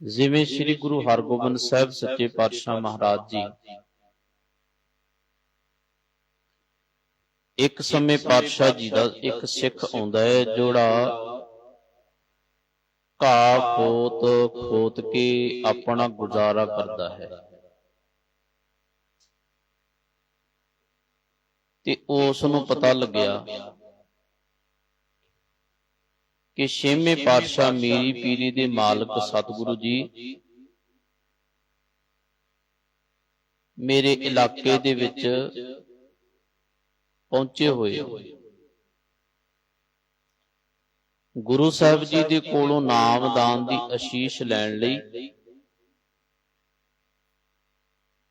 ਜਿਵੇਂ ਸ੍ਰੀ ਗੁਰੂ ਹਰਗੋਬਿੰਦ ਸਾਹਿਬ ਸੱਚੇ ਪਾਤਸ਼ਾਹ ਮਹਾਰਾਜ ਜੀ। ਇੱਕ ਸਮੇਂ ਪਾਤਸ਼ਾਹ ਜੀ ਦਾ ਇੱਕ ਸਿੱਖ ਆਉਂਦਾ ਹੈ ਜਿਹੜਾ ਘਾਹ ਖੋਤ ਖੋਤ ਕੇ ਆਪਣਾ ਗੁਜ਼ਾਰਾ ਕਰਦਾ ਹੈ। ਤੇ ਉਸ ਨੂੰ ਪਤਾ ਲੱਗਿਆ ਕਿ ਛੇਵੇਂ ਪਾਤਸ਼ਾਹ ਮੀਰੀ ਪੀਰੀ ਦੇ ਮਾਲਕ ਸਤਿਗੁਰੂ ਜੀ, ਮੇਰੇ ਇਲਾਕੇ ਦੇ ਵਿੱਚ ਪਹੁੰਚੇ ਹੋਏ ਗੁਰੂ ਸਾਹਿਬ ਜੀ ਦੇ ਕੋਲੋਂ ਨਾਮਦਾਨ ਦੀ ਅਸ਼ੀਸ਼ ਲੈਣ ਲਈ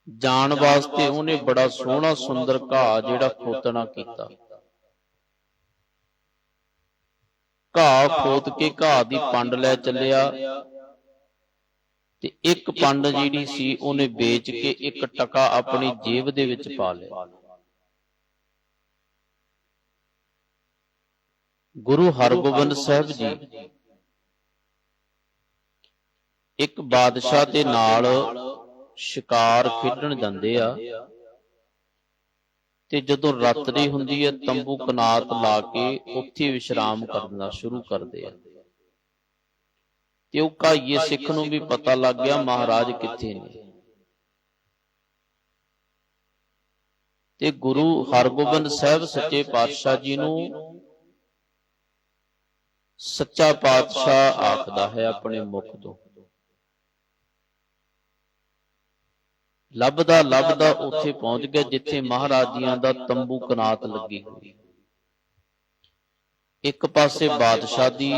ਜਾਣ ਵਾਸਤੇ ਉਹਨੇ ਬੜਾ ਸੋਹਣਾ ਸੁੰਦਰ ਘਾਹ ਜਿਹੜਾ ਖੋਤਣਾ ਕੀਤਾ। ਘਾਹ ਖੋਤ ਕੇ ਘਾਹ ਦੀ ਪੰਡ ਲੈ ਚੱਲਿਆ। ਤੇ ਇੱਕ ਪੰਡ ਜਿਹੜੀ ਸੀ ਉਹਨੇ ਵੇਚ ਕੇ ਇੱਕ ਟਕਾ ਆਪਣੀ ਜੇਬ ਦੇ ਵਿੱਚ ਪਾ ਲਿਆ। ਗੁਰੂ ਹਰਗੋਬਿੰਦ ਸਾਹਿਬ ਜੀ। ਇੱਕ ਬਾਦਸ਼ਾਹ ਦੇ ਨਾਲ ਸ਼ਿਕਾਰ ਖੇਡਣ ਜਾਂਦੇ ਆ। ਤੇ ਜਦੋਂ ਰਾਤਰੀ ਹੁੰਦੀ ਹੈ ਤੰਬੂ ਕਨਾਤ ਲਾ ਕੇ ਉੱਥੇ ਵਿਸ਼ਰਾਮ ਕਰਨਾ ਸ਼ੁਰੂ ਕਰਦੇ ਆ। ਤੇ ਉਹ ਕਾਈਏ ਸਿੱਖ ਨੂੰ ਵੀ ਪਤਾ ਲੱਗ ਗਿਆ ਮਹਾਰਾਜ ਕਿੱਥੇ ਨੇ। ਤੇ ਗੁਰੂ ਹਰਗੋਬਿੰਦ ਸਾਹਿਬ ਸੱਚੇ ਪਾਤਸ਼ਾਹ ਜੀ ਨੂੰ ਸੱਚਾ ਪਾਤਸ਼ਾਹ ਆਖਦਾ ਹੈ ਆਪਣੇ ਮੁਖ ਤੋਂ। ਲੱਭਦਾ ਲੱਭਦਾ ਉੱਥੇ ਪਹੁੰਚ ਗਿਆ ਜਿੱਥੇ ਮਹਾਰਾਜਿਆਂ ਦਾ ਤੰਬੂ ਕਨਾਤ ਲੱਗੀ ਹੋਈ। ਇੱਕ ਪਾਸੇ ਬਾਦਸ਼ਾਹ ਦੀ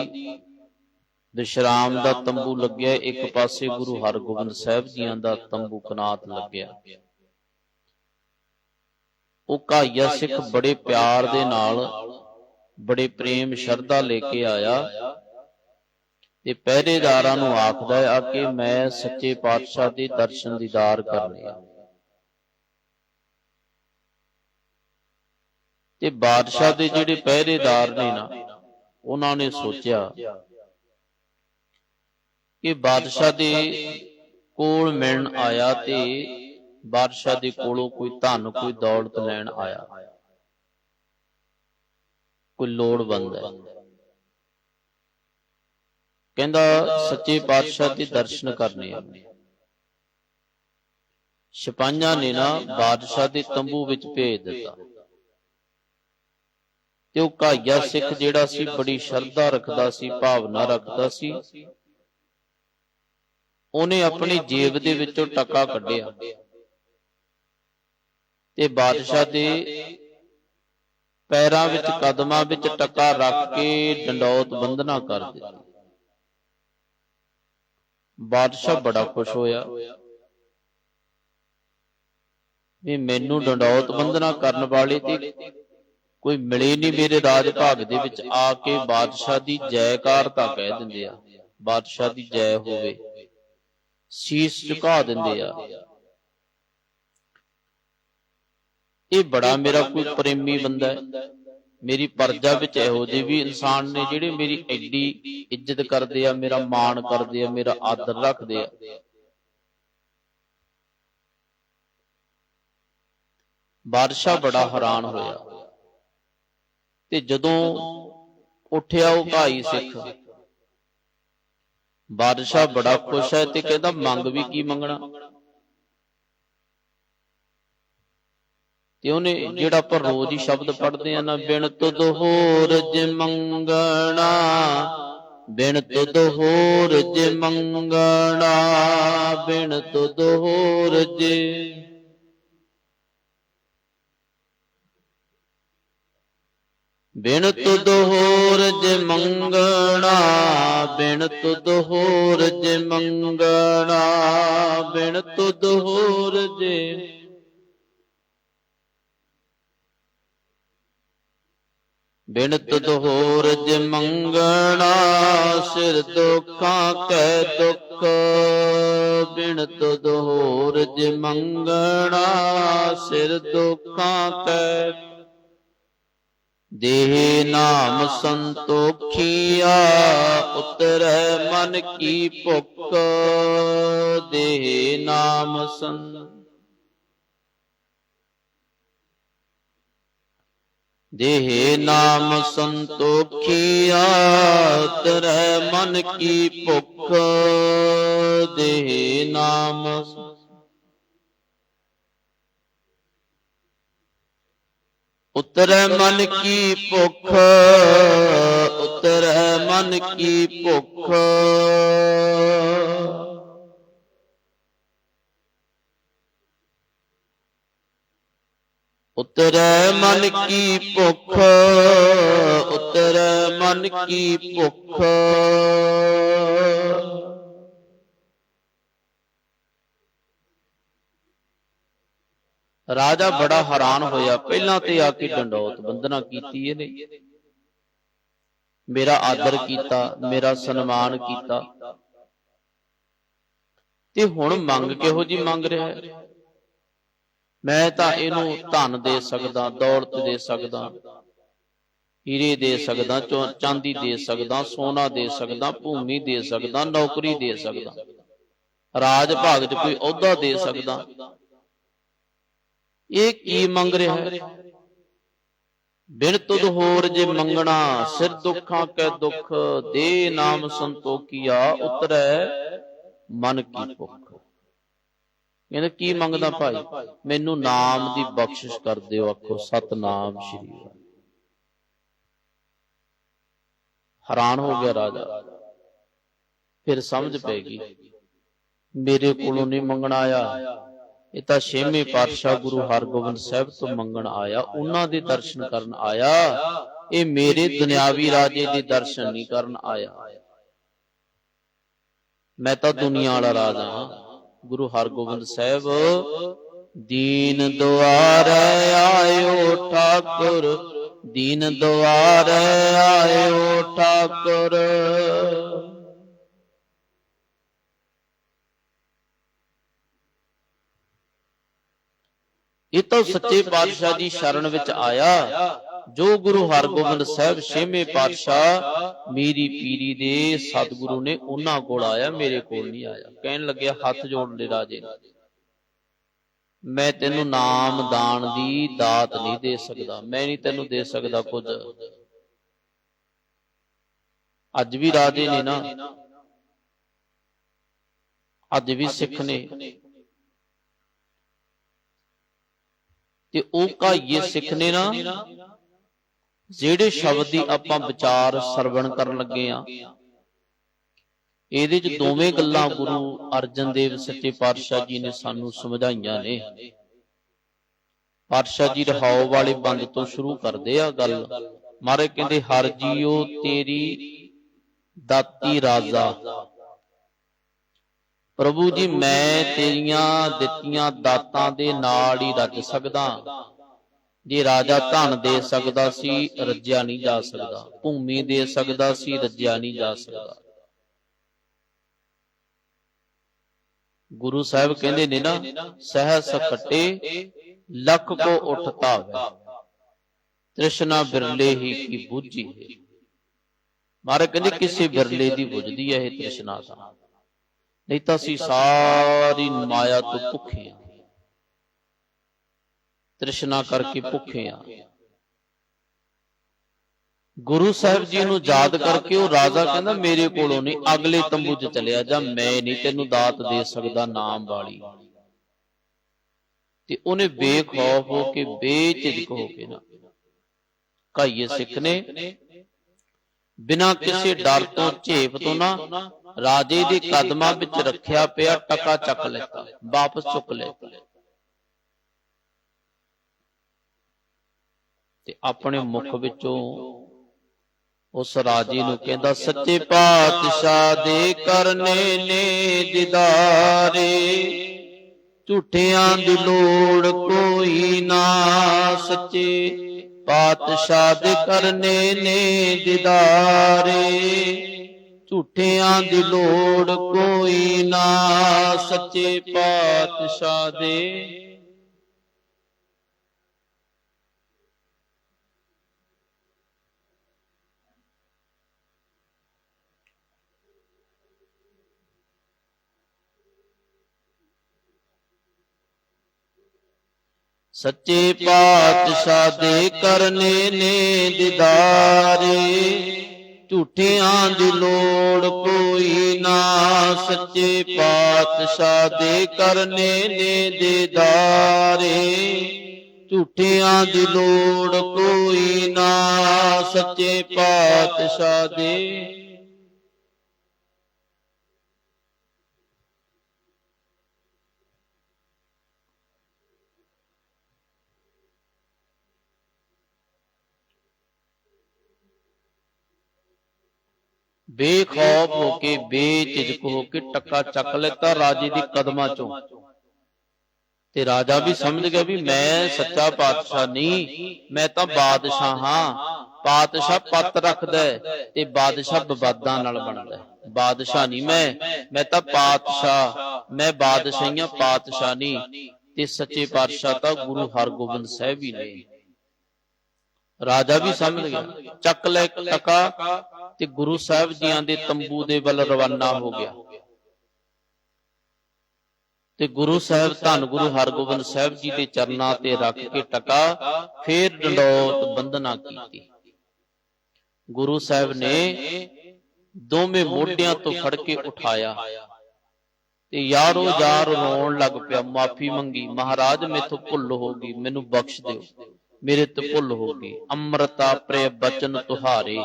ਵਿਸ਼ਰਾਮ ਦਾ ਤੰਬੂ ਲੱਗਿਆ ਇੱਕ ਪਾਸੇ ਗੁਰੂ ਹਰਗੋਬਿੰਦ ਸਾਹਿਬ ਜੀਆਂ ਦਾ ਤੰਬੂ ਕਨਾਤ ਲੱਗਿਆ। ਉਹ ਕਾਇਆ ਸਿੱਖ ਬੜੇ ਪਿਆਰ ਦੇ ਨਾਲ ਬੜੇ ਪ੍ਰੇਮ ਸ਼ਰਧਾ ਲੈ ਕੇ ਆਇਆ। ਤੇ ਪਹਿਰੇਦਾਰਾਂ ਨੂੰ ਆਖਦਾ ਆ ਕਿ ਮੈਂ ਸੱਚੇ ਪਾਤਸ਼ਾਹ ਦੇ ਦਰਸ਼ਨ ਦੀਦਾਰ ਕਰਨੇ ਆ। ਤੇ ਬਾਦਸ਼ਾਹ ਦੇ ਜਿਹੜੇ ਪਹਿਰੇਦਾਰ ਨੇ ਨਾ, ਉਹਨਾਂ ਨੇ ਸੋਚਿਆ ਕਿ ਬਾਦਸ਼ਾਹ ਦੇ ਕੋਲ ਮਿਲਣ ਆਇਆ ਤੇ ਬਾਦਸ਼ਾਹ ਦੇ ਕੋਲੋਂ ਕੋਈ ਧਨ, ਕੋਈ ਦੌਲਤ ਲੈਣ ਆਇਆ। ਕੋਈ ਲੋੜਵੰਦ ਹੈ। ਕਹਿੰਦਾ, ਸੱਚੇ ਪਾਤਸ਼ਾਹ ਦੇ ਦਰਸ਼ਨ ਕਰਨੇ ਆ। ਸਿਪਾਹੀਆਂ ਨੇ ਨਾ ਬਾਦਸ਼ਾਹ ਦੇ ਤੰਬੂ ਵਿੱਚ ਭੇਜ ਦਿੱਤਾ। ਤੇ ਉਹ ਕਾਇਆ ਸਿੱਖ ਜਿਹੜਾ ਸੀ, ਬੜੀ ਸ਼ਰਧਾ ਰੱਖਦਾ ਸੀ, ਭਾਵਨਾ ਰੱਖਦਾ ਸੀ। ਉਹਨੇ ਆਪਣੀ ਜੇਬ ਦੇ ਵਿੱਚੋਂ ਟਕਾ ਕੱਢਿਆ। ਤੇ ਬਾਦਸ਼ਾਹ ਦੇ ਪੈਰਾਂ ਵਿੱਚ ਕਦਮਾਂ ਵਿੱਚ ਟਕਾ ਰੱਖ ਕੇ ਡੰਡੌਤ ਬੰਦਨਾ ਕਰ ਦਿੱਤੀ। ਬਾਦਸ਼ਾਹ ਬੜਾ ਖੁਸ਼ ਹੋਇਆ। ਵੀ ਮੈਨੂੰ ਡੰਡੌਤ ਬੰਦਨਾ ਕਰਨ ਵਾਲੇ ਤੇ। ਕੋਈ ਮਿਲੇ ਨਹੀਂ ਮੇਰੇ ਰਾਜ ਭਾਗ ਦੇ ਵਿੱਚ ਆ ਕੇ ਬਾਦਸ਼ਾਹ ਦੀ ਜੈਕਾਰ ਤਾਂ ਕਹਿ ਦਿੰਦੇ ਆ। ਬਾਦਸ਼ਾਹ ਦੀ ਜੈ ਹੋਵੇ। ਸੀਸ ਝੁਕਾ ਦਿੰਦੇ ਆ। ਇਹ ਬੜਾ ਮੇਰਾ ਕੋਈ ਪ੍ਰੇਮੀ ਬੰਦਾ ਹੈ। ਮੇਰੀ ਪਰਜਾ ਵਿੱਚ ਇਹੋ ਜਿਹੇ ਵੀ ਇਨਸਾਨ ਨੇ ਜਿਹੜੇ ਮੇਰੀ ਐਡੀ ਇੱਜ਼ਤ ਕਰਦੇ ਆ, ਮੇਰਾ ਮਾਣ ਕਰਦੇ ਆ, ਮੇਰਾ ਆਦਰ ਰੱਖਦੇ ਆ। ਬਾਦਸ਼ਾਹ ਬੜਾ ਹੈਰਾਨ ਹੋਇਆ ਤੇ ਜਦੋਂ ਉੱਠਿਆ ਉਹ ਭਾਈ ਸਿੱਖ, ਬਾਦਸ਼ਾਹ ਬੜਾ ਖੁਸ਼ ਹੈ ਤੇ ਕਹਿੰਦਾ, ਮੰਗ ਵੀ ਕੀ ਮੰਗਣਾ? ਤੇ ਉਹਨੇ ਜਿਹੜਾ ਆਪਾਂ ਰੋਜ਼ ਹੀ ਸ਼ਬਦ ਪੜ੍ਹਦੇ ਆ ਨਾ, ਬਿਨ ਤੁਧ ਹੋਰ ਜੇ ਮੰਗਣਾ, ਬਿਨ ਤੁਧ ਹੋਰ ਜੇ ਮੰਗਣਾ, ਬਿਨ ਤੁਧ ਹੋਰ ਜੇ। ਬਿਨ ਤੁਧ ਹੋਰ ਜੇ ਮੰਗਣਾ, ਬਿਨ ਤੁਧ ਹੋਰ ਜੇ ਮੰਗਣਾ, ਬਿਨ ਤੁਧ ਹੋਰ ਜੇ ਬਿਨ ਤੁਧ ਹੋਰ ਮੰਗਣਾ, ਸਿਰ ਦੁੱਖਾਂ ਕੈ ਦੁੱਖ। ਬਿਨ ਤੁਧ ਹੋਰ ਮੰਗਣਾ, ਸਿਰ ਦੁੱਖਾਂ ਕੈ ਦੇਹ ਨਾਮ ਸੰਤੋਖੀਆ, ਉਤਰੈ ਮਨ ਕੀ ਭੁੱਖ। ਦੇਹ ਨਾਮ ਸੰਤ ਦੇਹ ਨਾਮ ਸੰਤੋਖੀਆ, ਤਰੈ ਮਨ ਕੀ ਭੁੱਖ, ਦੇਹ ਨਾਮ ਉਤਰੈ ਮਨ ਕੀ ਭੁੱਖ, ਉਤਰੈ ਮਨ ਕੀ ਭੁੱਖ। ਉਤਰੈ ਮਨ ਕੀ ਭੁੱਖ, ਉਤਰੈ ਮਨ ਕੀ ਭੁੱਖ। ਰਾਜਾ ਬੜਾ ਹੈਰਾਨ ਹੋਇਆ। ਪਹਿਲਾਂ ਤੇ ਆ ਕੇ ਡੰਡੌਤ ਬੰਦਨਾ ਕੀਤੀ ਇਹਨੇ। ਮੇਰਾ ਆਦਰ ਕੀਤਾ, ਮੇਰਾ ਸਨਮਾਨ ਕੀਤਾ। ਤੇ ਹੁਣ ਮੰਗ ਕਿਹੋ ਜੀ ਮੰਗ ਰਿਹਾ ਹੈ? ਮੈਂ ਤਾਂ ਇਹਨੂੰ ਧਨ ਦੇ ਸਕਦਾ ਦੌਲਤ ਦੇ ਸਕਦਾ ਹੀਰੇ ਦੇ ਸਕਦਾ ਚਾਂਦੀ ਦੇ ਸਕਦਾ ਸੋਨਾ ਦੇ ਸਕਦਾ ਭੂਮੀ ਦੇ ਸਕਦਾ ਨੌਕਰੀ ਦੇ ਸਕਦਾ। ਰਾਜ ਭਾਗ 'ਚ ਕੋਈ ਅਹੁਦਾ ਦੇ ਸਕਦਾ। ਇਹ ਕੀ ਮੰਗ ਰਿਹਾ ਹੈ? ਬਿਨ ਤੁਧ ਹੋਰ ਜੇ ਮੰਗਣਾ ਸਿਰ ਦੁੱਖਾਂ ਕੈ ਦੁੱਖ ਦੇ ਨਾਮ ਸੰਤੋਖੀਆ ਉਤਰੈ ਮਨ ਕੀ ਭੁੱਖ। ਕਹਿੰਦਾ ਕੀ ਮੰਗਦਾ ਭਾਈ? ਮੈਨੂੰ ਨਾਮ ਦੀ ਬਖਸ਼ਿਸ਼ ਕਰ ਦਿਓ ਆਖੋ ਸਤਨਾਮ ਸ਼੍ਰੀ ਵਾਹਿਗੁਰੂ। ਹੈਰਾਨ ਹੋ ਗਿਆ ਰਾਜਾ। ਫਿਰ ਸਮਝ ਪੈ ਗਈ। ਮੇਰੇ ਕੋਲੋਂ ਨਹੀਂ ਮੰਗਣਾ ਆਇਆ। ਇਹ ਤਾਂ ਛੇਵੇਂ ਪਾਤਸ਼ਾਹ ਗੁਰੂ ਹਰਗੋਬਿੰਦ ਸਾਹਿਬ ਤੋਂ ਮੰਗਣ ਆਇਆ। ਉਹਨਾਂ ਦੇ ਦਰਸ਼ਨ ਕਰਨ ਆਇਆ। ਇਹ ਮੇਰੇ ਦੁਨਿਆਵੀ ਰਾਜੇ ਦੇ ਦਰਸ਼ਨ ਨਹੀਂ ਕਰਨ ਆਇਆ। ਮੈਂ ਤਾਂ ਦੁਨੀਆ ਵਾਲਾ ਰਾਜਾ ਹਾਂ। ਗੁਰੂ ਹਰਗੋਬਿੰਦ ਸਾਹਿਬ। ਦੀਨ ਦੁਆਰੇ ਆਇਓ ਠਾਕੁਰ। ਦੀਨ ਦੁਆਰੇ ਆਇਓ ਠਾਕੁਰ। ਇਹ ਤਾਂ ਸੱਚੇ ਪਾਤਸ਼ਾਹ ਦੀ ਸ਼ਰਨ ਵਿੱਚ ਆਇਆ। ਜੋ ਗੁਰੂ ਹਰਗੋਬਿੰਦ ਸਾਹਿਬ ਛੇਵੇਂ ਪਾਤਸ਼ਾਹ ਮੇਰੀ ਪੀਰੀ ਦੇ ਸਤਿਗੁਰੂ ਨੇ ਉਹਨਾਂ ਕੋਲ ਆਇਆ ਮੇਰੇ ਕੋਲ ਨਹੀਂ ਆਇਆ। ਕਹਿਣ ਲੱਗਿਆ ਹੱਥ ਜੋੜ ਲੈ ਰਾਜੇ ਨੂੰ। ਮੈਂ ਤੈਨੂੰ ਨਾਮ ਦਾਨ ਦੀ ਦਾਤ ਨਹੀਂ ਦੇ ਸਕਦਾ। ਮੈਂ ਨਹੀਂ ਤੈਨੂੰ ਦੇ ਸਕਦਾ ਕੁਝ। ਅੱਜ ਵੀ ਰਾਜੇ ਨੇ ਨਾ। ਅੱਜ ਵੀ ਸਿੱਖ ਨੇ। ਤੇ ਉਹ ਕਾਈਏ ਸਿੱਖ ਨੇ ਨਾ। ਜਿਹੜੇ ਸ਼ਬਦ ਦੀ ਆਪਾਂ ਵਿਚਾਰ ਸਰਵਣ ਕਰਨ ਲੱਗੇ ਆ ਇਹਦੇ ਚ ਦੋਵੇਂ ਗੱਲਾਂ ਗੁਰੂ ਅਰਜਨ ਦੇਵ ਸੱਚੇ ਪਾਤਸ਼ਾਹ ਜੀ ਨੇ ਸਾਨੂੰ ਸਮਝਾਈਆਂ ਨੇ। ਪਾਤਸ਼ਾਹ ਜੀ ਰਹਾਉ ਵਾਲੇ ਬੰਦ ਤੋਂ ਸ਼ੁਰੂ ਕਰਦੇ ਆ ਗੱਲ। ਮਾਰੇ ਕਹਿੰਦੇ ਹਰ ਜੀਓ ਤੇਰੀ ਦਾਤੀ ਰਾਜ਼ਾ। ਪ੍ਰਭੂ ਜੀ ਮੈਂ ਤੇਰੀਆਂ ਦਿੱਤੀਆਂ ਦਾਤਾਂ ਦੇ ਨਾਲ ਹੀ ਰੱਜ ਸਕਦਾ। ਜੇ ਰਾਜਾ ਧਨ ਦੇ ਸਕਦਾ ਸੀ ਰੱਜਿਆ ਨਹੀਂ ਜਾ ਸਕਦਾ। ਭੂਮੀ ਦੇ ਸਕਦਾ ਸੀ ਰੱਜਿਆ ਨਹੀਂ ਜਾ ਸਕਦਾ। ਗੁਰੂ ਸਾਹਿਬ ਕਹਿੰਦੇ ਨੇ ਨਾ ਸਹਸ ਖੱਟੇ ਲੱਖ ਕੋ ਉਠਤਾ ਹੈ ਤ੍ਰਿਸ਼ਨਾ ਬਿਰਲੇ ਹੀ ਕੀ ਬੁੱਝੀ ਹੈ। ਮਾਰੇ ਕਹਿੰਦੇ ਕਿਸੇ ਬਿਰਲੇ ਦੀ ਬੁਝਦੀ ਹੈ ਇਹ ਤ੍ਰਿਸ਼ਨਾ ਤਾਂ। ਨਹੀਂ ਤਾਂ ਅਸੀਂ ਸਾਰੀ ਮਾਇਆ ਤੋਂ ਭੁੱਖੇ ਆ ਤ੍ਰਿਸ਼ਨਾ ਕਰਕੇ ਭੁੱਖੇ ਆ ਗੁਰੂ ਸਾਹਿਬ ਜੀ ਨੂੰ ਯਾਦ ਕਰਕੇ ਉਹ ਰਾਜਾ ਕਹਿੰਦਾ ਮੇਰੇ ਕੋਲੋਂ ਨਹੀਂ ਅਗਲੇ ਤੰਬੂ 'ਚ ਚਲਿਆ ਜਾ ਮੈਂ ਨਹੀਂ ਤੈਨੂੰ ਦਾਤ ਦੇ ਸਕਦਾ ਨਾਮ ਵਾਲੀ। ਤੇ ਉਹਨੇ ਬੇਖੌਫ ਹੋ ਕੇ ਬੇਝਿਜਕ ਹੋ ਕੇ ਨਾ ਕਾਈਏ ਸਿੱਖ ਨੇ ਬਿਨਾਂ ਕਿਸੇ ਡਰ ਤੋਂ ਝੇਪ ਤੋਂ ਨਾ ਰਾਜੇ ਦੇ ਕਦਮਾਂ ਵਿੱਚ ਰੱਖਿਆ ਪਿਆ ਟਕਾ ਚੱਕ ਲੈਤਾ ਵਾਪਸ ਚੁੱਕ ਲਿਆ। ਤੇ ਆਪਣੇ ਮੁਖ ਵਿੱਚੋਂ ਉਸ ਰਾਜੇ ਨੂੰ ਕਹਿੰਦਾ ਸੱਚੇ ਪਾਤਸ਼ਾਹ ਦੇ ਕਰਨੇ ਨੇ ਦਿਦਾਰੇ। ਝੂਠਿਆਂ ਦੀ ਲੋੜ ਕੋਈ ਨਾ। ਸੱਚੇ ਪਾਤਸ਼ਾਹ ਦੇ ਕਰਨੇ ਨੇ ਦਿਦਾਰੇ। ਝੂਠਿਆਂ ਦੀ ਲੋੜ ਕੋਈ ਨਾ। ਸੱਚੇ ਪਾਤਸ਼ਾਹ ਦੇ ਸੱਚੇ ਪਾਤਸ਼ਾਹ ਦੇ ਕਰਨੇ ਨੇ ਦਿਦਾਰੇ। ਝੂਠਿਆਂ ਦੀ ਲੋੜ ਕੋਈ ਨਾ, ਸੱਚੇ ਪਾਤਸ਼ਾਹ ਦੇ ਕਰਨੇ ਨੇ ਦਿਦਾਰੇ। ਝੂਠਿਆਂ ਦੀ ਲੋੜ ਕੋਈ ਨਾ, ਸੱਚੇ ਪਾਤਸ਼ਾਹ ਦੇ ਬੇਖੌਫ ਹੋ ਕੇ ਬੇਝਿਜਕ ਹੋ ਕੇ ਟੱਕਾ ਚੱਕ ਲੈਤਾ ਰਾਜੇ ਦੀ ਕਦਮਾਂ ਚੋਂ। ਤੇ ਰਾਜਾ ਵੀ ਸਮਝ ਗਿਆ ਵੀ ਮੈਂ ਸੱਚਾ ਪਾਤਸ਼ਾਹ ਨਹੀਂ ਮੈਂ ਤਾਂ ਬਾਦਸ਼ਾਹ ਹਾਂ। ਪਾਤਸ਼ਾਹ ਪੱਤ ਰੱਖਦਾ ਤੇ ਬਾਦਸ਼ਾਹ ਵਿਵਾਦਾਂ ਨਾਲ ਬਣਦਾ ਬਾਦਸ਼ਾਹ ਨਹੀਂ ਮੈਂ ਮੈਂ ਤਾਂ ਪਾਤਸ਼ਾਹ ਮੈਂ ਬਾਦਸ਼ਾਹੀਆਂ ਪਾਤਸ਼ਾਹ ਨਹੀਂ। ਤੇ ਸੱਚੇ ਪਾਤਸ਼ਾਹ ਤਾਂ ਗੁਰੂ ਹਰਗੋਬਿੰਦ ਸਾਹਿਬ ਹੀ ਨੇ। ਰਾਜਾ ਵੀ ਸਮਝ ਗਿਆ। ਚੱਕ ਲੈ ਟਕਾ ਤੇ ਗੁਰੂ ਸਾਹਿਬ ਜੀਆਂ ਦੇ ਤੰਬੂ ਦੇ ਵੱਲ ਰਵਾਨਾ ਹੋ ਗਿਆ। ਤੇ ਗੁਰੂ ਸਾਹਿਬ ਧੰਨ ਗੁਰੂ ਹਰਗੋਬਿੰਦ ਸਾਹਿਬ ਜੀ ਦੇ ਚਰਨਾਂ ਤੇ ਰੱਖ ਕੇ ਟਕਾ, ਫੇਰ ਡੰਡੋਤ ਬੰਦਨਾ ਕੀਤੀ। ਗੁਰੂ ਸਾਹਿਬ ਨੇ ਦੋਵੇਂ ਮੋਢਿਆਂ ਤੋਂ ਫੜ ਕੇ ਉਠਾਇਆ। ਤੇ ਯਾਰੋ ਯਾਰ ਰੋਣ ਲੱਗ ਪਿਆ, ਮਾਫੀ ਮੰਗੀ, ਮਹਾਰਾਜ, ਮੇਥੋਂ ਭੁੱਲ ਹੋ ਗਈ, ਮੈਨੂੰ ਬਖਸ਼ ਦਿਓ। ਮੇਰੇ ਤੋਂ ਭੁੱਲ ਹੋ ਗਈ। ਅੰਮ੍ਰਿਤਾ ਪ੍ਰੇ ਬਚਨ ਤੁਹਾਰੇ।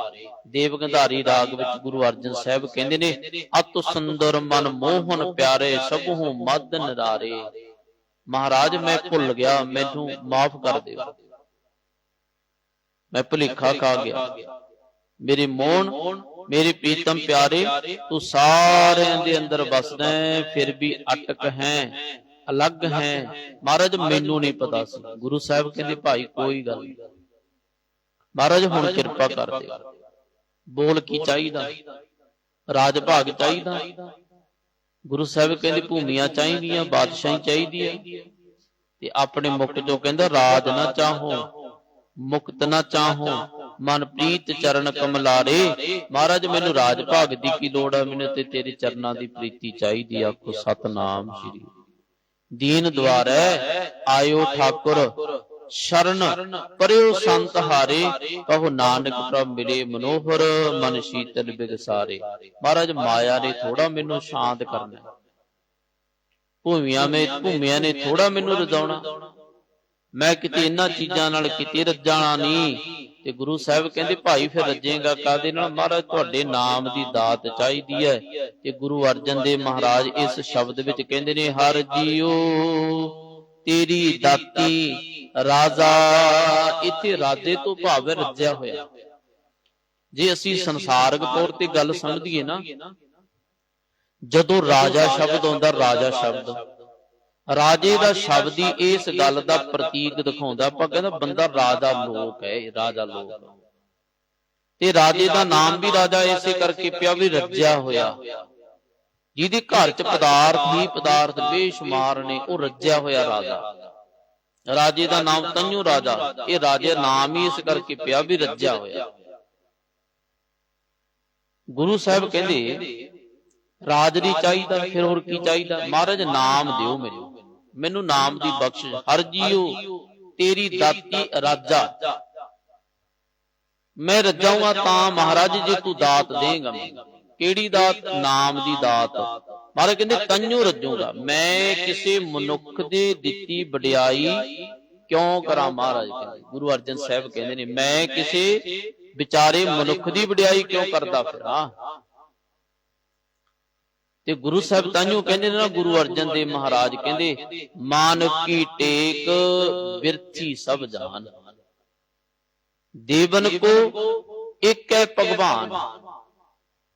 ਦੇਵ ਗੰਧਾਰੀ ਰਾਗ ਵਿੱਚ ਗੁਰੂ ਅਰਜਨ ਸਾਹਿਬ ਕਹਿੰਦੇ ਨੇ, ਅਤ ਸੁੰਦਰ ਮਨ ਮੋਹਨ ਪਿਆਰੇ, ਸਭੂ ਮਦ ਨਰਾਰੇ। ਮਹਾਰਾਜ, ਮੈਂ ਭੁੱਲ ਗਿਆ, ਮੈਨੂੰ ਮਾਫ ਕਰ ਦਿਓ। ਮੈਂ ਭੁਲੇਖਾ ਖਾ ਗਿਆ। ਮੇਰੇ ਮੋਹਨ, ਮੇਰੇ ਪ੍ਰੀਤਮ ਪਿਆਰੇ, ਤੂੰ ਸਾਰਿਆਂ ਦੇ ਅੰਦਰ ਵਸਦਾ ਫਿਰ ਵੀ ਅਟਕ ਹੈ। ਅਲੱਗ ਹੈ। ਮਹਾਰਾਜ ਮੈਨੂੰ ਨਹੀਂ ਪਤਾ ਸੀ। ਗੁਰੂ ਸਾਹਿਬ ਕਹਿੰਦੇ ਭਾਈ ਕੋਈ ਗੱਲ ਨਹੀਂ। ਮਹਾਰਾਜ ਹੁਣ ਕਿਰਪਾ ਕਰ ਦੇ ਬੋਲ ਕੀ ਚਾਹੀਦਾ? ਰਾਜ ਭਾਗ ਚਾਹੀਦਾ? ਗੁਰੂ ਸਾਹਿਬ ਕਹਿੰਦੇ ਭੂਮੀਆਂ ਚਾਹੀਦੀਆਂ ਬਾਦਸ਼ਾਹੀ ਚਾਹੀਦੀ ਹੈ। ਤੇ ਆਪਣੇ ਮੁਕਤ ਜੋ ਕਹਿੰਦਾ ਰਾਜ ਨਾ ਚਾਹੋ ਮੁਕਤ ਨਾ ਚਾਹੋ ਮਨ ਪ੍ਰੀਤ ਚਰਨ ਕਮਲਾਰੇ। ਮਹਾਰਾਜ ਮੈਨੂੰ ਰਾਜ ਭਾਗ ਦੀ ਕੀ ਲੋੜ ਹੈ? ਮੈਨੂੰ ਤੇ ਤੇਰੇ ਚਰਨਾਂ ਦੀ ਪ੍ਰੀਤੀ ਚਾਹੀਦੀ ਆਖੋ ਸਤਨਾਮ ਸ੍ਰੀ ਦੀਨ ਦੁਆਰੈ ਆਇਓ ਠਾਕੁਰ ਸ਼ਰਨ ਪਰਿਓ ਸੰਤ ਹਾਰੇ ਕਹੋ ਨਾਨਕ ਪ੍ਰਭ ਮਿਲੇ ਮਨੋਹਰ ਮਨ ਸ਼ੀਤਲ ਬਿਗਸਾਰੇ ਮਹਾਰਾਜ ਮਾਇਆ ਨੇ ਥੋੜਾ ਮੈਨੂੰ ਸ਼ਾਂਤ ਕਰਨਾ। ਭੂਮੀਆਂ ਮੇ ਭੂਮੀਆਂ ਨੇ ਥੋੜਾ ਮੈਨੂੰ ਰਜਾਉਣਾ। ਮੈਂ ਕਿਤੇ ਇਹਨਾਂ ਚੀਜ਼ਾਂ ਨਾਲ ਕਿਤੇ ਰੱਜਾਣਾ ਨਹੀਂ। ਤੇ ਗੁਰੂ ਸਾਹਿਬ ਕਹਿੰਦੇ, ਭਾਈ ਫਿਰ ਰੱਜੇਗਾ ਕਾਦੇ ਨਾਲ? ਮਹਾਰਾਜ, ਤੁਹਾਡੇ ਨਾਮ ਦੀ ਦਾਤ ਚਾਹੀਦੀ ਹੈ। ਤੇ ਗੁਰੂ ਅਰਜਨ ਦੇਵ ਮਹਾਰਾਜ ਇਸ ਸ਼ਬਦ ਵਿੱਚ ਕਹਿੰਦੇ ਨੇ, ਹਰ ਜੀਓ ਤੇਰੀ ਦਾਤੀ, ਰਾਜਾ, ਇੱਥੇ ਰਾਜੇ ਤੋਂ ਭਾਵ ਰੱਜਿਆ ਹੋਇਆ। ਜੇ ਅਸੀਂ ਸੰਸਾਰਕ ਤੌਰ ਤੇ ਗੱਲ ਸਮਝੀਏ ਨਾ, ਜਦੋਂ ਰਾਜਾ ਸ਼ਬਦ ਆਉਂਦਾ, ਰਾਜਾ ਸ਼ਬਦ। ਰਾਜੇ ਦਾ ਸ਼ਬਦ ਹੀ ਇਸ ਗੱਲ ਦਾ ਪ੍ਰਤੀਕ ਦਿਖਾਉਂਦਾ ਆਪਾਂ ਕਹਿੰਦਾ ਬੰਦਾ ਰਾਜਾ ਲੋਕ ਹੈ ਰਾਜਾ ਲੋਕ ਤੇ ਰਾਜੇ ਦਾ ਨਾਮ ਵੀ ਰਾਜਾ ਇਸੇ ਕਰਕੇ ਪਿਆ ਵੀ ਰੱਜਿਆ ਹੋਇਆ। ਜਿਹਦੇ ਘਰ ਚ ਪਦਾਰਥ ਹੀ ਪਦਾਰਥ ਬੇਸ਼ੁਮਾਰ ਨੇ ਉਹ ਰੱਜਿਆ ਹੋਇਆ ਰਾਜਾ। ਰਾਜੇ। ਦਾ ਨਾਮ ਤੰਨੂ ਰਾਜਾ। ਇਹ ਰਾਜੇ ਨਾਮ ਹੀ ਇਸ ਕਰਕੇ ਪਿਆ ਵੀ ਰੱਜਿਆ ਹੋਇਆ। ਗੁਰੂ ਸਾਹਿਬ ਕਹਿੰਦੇ ਰਾਜ ਨਹੀਂ ਚਾਹੀਦਾ ਫਿਰ ਹੋਰ ਕੀ ਚਾਹੀਦਾ ਮਹਾਰਾਜ ਨਾਮ ਦਿਓ ਮੈਨੂੰ। ਮੈਨੂੰ ਨਾਮ ਦੀ ਬਖਸ਼ਿਸ਼ ਹਰ ਜੀਓ ਤੇਰੀ ਦਾਤੀ ਰਾਜਾ। ਮੈਂ ਰੱਜਾਵਾਂ ਤਾਂ ਮਹਾਰਾਜ ਜੇ ਤੂੰ ਦਾਤ ਦੇਂਗਾ। ਕਿਹੜੀ ਦਾਤ? ਨਾਮ ਦੀ ਦਾਤ। ਮਹਾਰਾਜ ਕਹਿੰਦੇ ਤੰਨੂ ਰੱਜੂਗਾ ਮੈਂ ਕਿਸੇ ਮਨੁੱਖ ਦੇ ਦਿੱਤੀ ਵਡਿਆਈ ਕਿਉਂ ਕਰਾਂ ਮਹਾਰਾਜ? ਕਹਿੰਦੇ। ਗੁਰੂ ਅਰਜਨ ਸਾਹਿਬ ਕਹਿੰਦੇ ਨੇ, ਮੈਂ ਕਿਸੇ ਵਿਚਾਰੇ ਮਨੁੱਖ ਦੀ ਵਡਿਆਈ ਕਿਉਂ ਕਰਦਾ ਫਿਰਾਂ? ਤੇ ਗੁਰੂ ਸਾਹਿਬ ਤਾਂਯੋ ਕਹਿੰਦੇ ਨੇ ਨਾ ਗੁਰੂ ਅਰਜਨ ਦੇਵ ਮਹਾਰਾਜ ਕਹਿੰਦੇ ਮਾਨਵ ਕੀ ਟੇਕ ਬਿਰਥੀ ਸਭ ਜਾਨ। ਦੇਵਨ ਕੋ ਇੱਕ ਹੈ ਭਗਵਾਨ।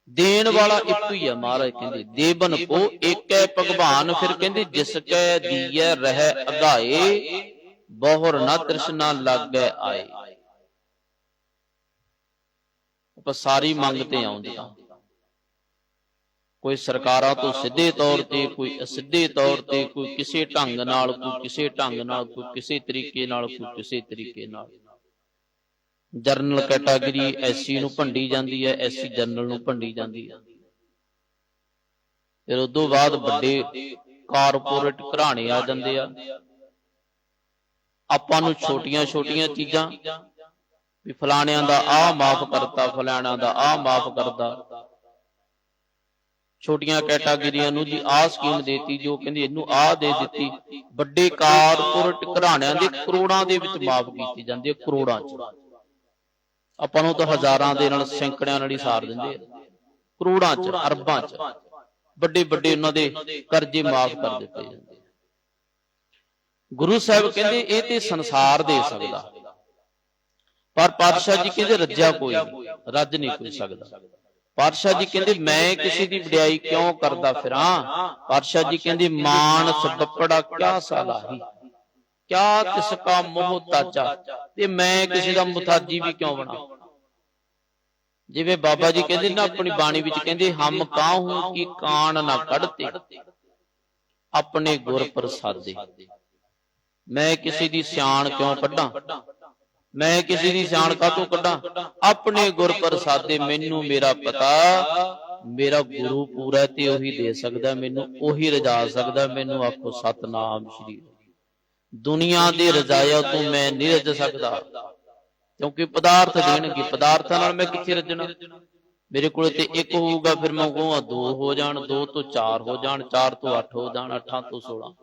ਦੇਣ ਵਾਲਾ ਇੱਕ ਹੀ ਹੈ ਮਹਾਰਾਜ ਕਹਿੰਦੇ। ਦੇਵਨ ਕੋ ਇੱਕ ਹੈ ਭਗਵਾਨ। ਫਿਰ ਕਹਿੰਦੇ ਜਿਸ ਕੈ ਦੀਐ ਰਹਿ ਅਗਾਏ ਬਹੁਰ ਨਾ ਤ੍ਰਿਸ਼ਨਾ ਲੱਗੈ ਆਏ। ਆਪਾਂ ਸਾਰੀ ਮੰਗ ਤੇ ਆਉਂਦੇ ਆ ਕੋਈ ਸਰਕਾਰਾਂ ਤੋਂ ਸਿੱਧੇ ਤੌਰ ਤੇ, ਕੋਈ ਅਸਿੱਧੇ ਤੌਰ ਤੇ, ਕੋਈ ਕਿਸੇ ਢੰਗ ਨਾਲ, ਕੋਈ ਕਿਸੇ ਢੰਗ ਨਾਲ, ਕੋਈ ਕਿਸੇ ਤਰੀਕੇ ਨਾਲ, ਕੋਈ ਕਿਸੇ ਤਰੀਕੇ ਨਾਲ। ਜਰਨਲ ਕੈਟਾਗਰੀ ਐਸਸੀ ਨੂੰ ਭੰਡੀ ਜਾਂਦੀ ਹੈ, ਐਸਸੀ ਜਰਨਲ ਨੂੰ ਭੰਡੀ ਜਾਂਦੀ ਹੈ। ਫਿਰ ਉਦੋਂ ਬਾਅਦ ਵੱਡੇ ਕਾਰਪੋਰੇਟ ਘਰਾਣੇ ਆ ਜਾਂਦੇ ਆ। ਆਪਾਂ ਨੂੰ ਛੋਟੀਆਂ-ਛੋਟੀਆਂ ਚੀਜ਼ਾਂ ਵੀ ਫਲਾਣਿਆਂ ਦਾ ਆਹ ਮਾਫ ਕਰਤਾ, ਫਲਾਣਿਆਂ ਦਾ ਆਹ ਮਾਫ ਕਰਦਾ। ਛੋਟੀਆਂ ਕੈਟਾਗਰੀਆਂ ਨੂੰ ਜੀ ਆਹ ਸਕੀਮ ਦੇਤੀ, ਜੋ ਕਹਿੰਦੇ ਇਹਨੂੰ ਆਹ ਦੇ ਦਿੱਤੀ। ਵੱਡੇ ਕਾਰਪੋਰੇਟ ਘਰਾਣਿਆਂ ਦੇ ਕਰੋੜਾਂ ਦੇ ਵਿੱਚ ਮਾਫ ਕੀਤੀ ਜਾਂਦੀ ਹੈ, ਕਰੋੜਾਂ ਚ। ਆਪਾਂ ਨੂੰ ਤਾਂ ਹਜ਼ਾਰਾਂ ਦੇ ਨਾਲ ਸੈਂਕੜਿਆਂ ਨਾਲ ਹੀ ਸਾਰ ਦਿੰਦੇ ਆ। ਕਰੋੜਾਂ ਚ, ਅਰਬਾਂ ਚ। ਵੱਡੇ ਵੱਡੇ ਉਹਨਾਂ ਦੇ ਕਰਜ਼ੇ ਮਾਫ ਕਰ ਦਿੱਤੇ ਜਾਂਦੇ ਗੁਰੂ ਸਾਹਿਬ ਕਹਿੰਦੇ, ਇਹ ਤੇ ਸੰਸਾਰ ਦੇ ਸਕਦਾ। ਪਰ ਪਾਤਸ਼ਾਹ ਜੀ ਕਹਿੰਦੇ, ਰੱਜਿਆ ਕੋਈ ਰੱਜ ਨਹੀਂ ਕੋਈ ਸਕਦਾ। ਪਾਤਸ਼ਾਹ ਜੀ ਕਹਿੰਦੇ ਮੈਂ ਕਿਸੇ ਦੀ ਵਡਿਆਈ ਕਿਉਂ ਕਰਦਾ ਫਿਰਾਂ? ਪਾਤਸ਼ਾਹ ਜੀ ਕਹਿੰਦੇ ਮਾਨਸ ਬੱਪੜਾ ਕਿਆ ਸਾਲਾਹੀ ਕਿਆ ਤਿਸ ਕਾ ਮੋਹ ਤਾਚਾ ਤੇ ਮੈਂ ਕਿਸੇ ਦਾ ਮੁਤਾਜੀ ਵੀ ਕਿਉਂ ਬਣਾ? ਜਿਵੇਂ ਬਾਬਾ ਜੀ ਕਹਿੰਦੇ ਨਾ ਆਪਣੀ ਬਾਣੀ ਵਿੱਚ ਕਹਿੰਦੇ ਹਮ ਕਾਹੂ ਕੀ ਕਾਣ ਨਾ ਕੱਢਤੇ? ਆਪਣੇ ਗੁਰ ਪ੍ਰਸਾਦੇ। ਮੈਂ ਕਿਸੇ ਦੀ ਸਿਆਣ ਕਿਉਂ ਕੱਢਾਂ ਮੈਂ ਕਿਸੇ ਦੀ ਸਿਆਣ ਕਾਹਤੋਂ ਕੱਢਾਂ? ਆਪਣੇ ਗੁਰ ਪ੍ਰਸਾਦੇ ਮੈਨੂੰ ਮੇਰਾ ਪਤਾ, ਮੇਰਾ ਗੁਰੂ ਪੂਰਾ ਤੇ ਉਹੀ ਦੇ ਸਕਦਾ ਮੈਨੂੰ, ਉਹੀ ਰਜਾ ਸਕਦਾ ਮੈਨੂੰ ਆਖੋ ਸਤਨਾਮ ਸ਼੍ਰੀ ਦੁਨੀਆ ਦੇ ਰਜਾਇਆ ਤੋਂ ਮੈਂ ਨਹੀਂ ਰਜ ਸਕਦਾ, ਕਿਉਂਕਿ ਪਦਾਰਥ ਦੇਣਗੇ, ਪਦਾਰਥਾਂ ਨਾਲ ਮੈਂ ਕਿੱਥੇ ਰੱਜਣਾ? ਮੇਰੇ ਕੋਲ ਤੇ ਇੱਕ ਹੋਊਗਾ, ਫਿਰ ਮੈਂ ਕਹੂੰਗਾ ਦੋ ਹੋ ਜਾਣ, ਦੋ ਤੋਂ ਚਾਰ ਹੋ ਜਾਣ, ਚਾਰ ਤੋਂ ਅੱਠ ਹੋ ਜਾਣ, ਅੱਠਾਂ ਤੋਂ 16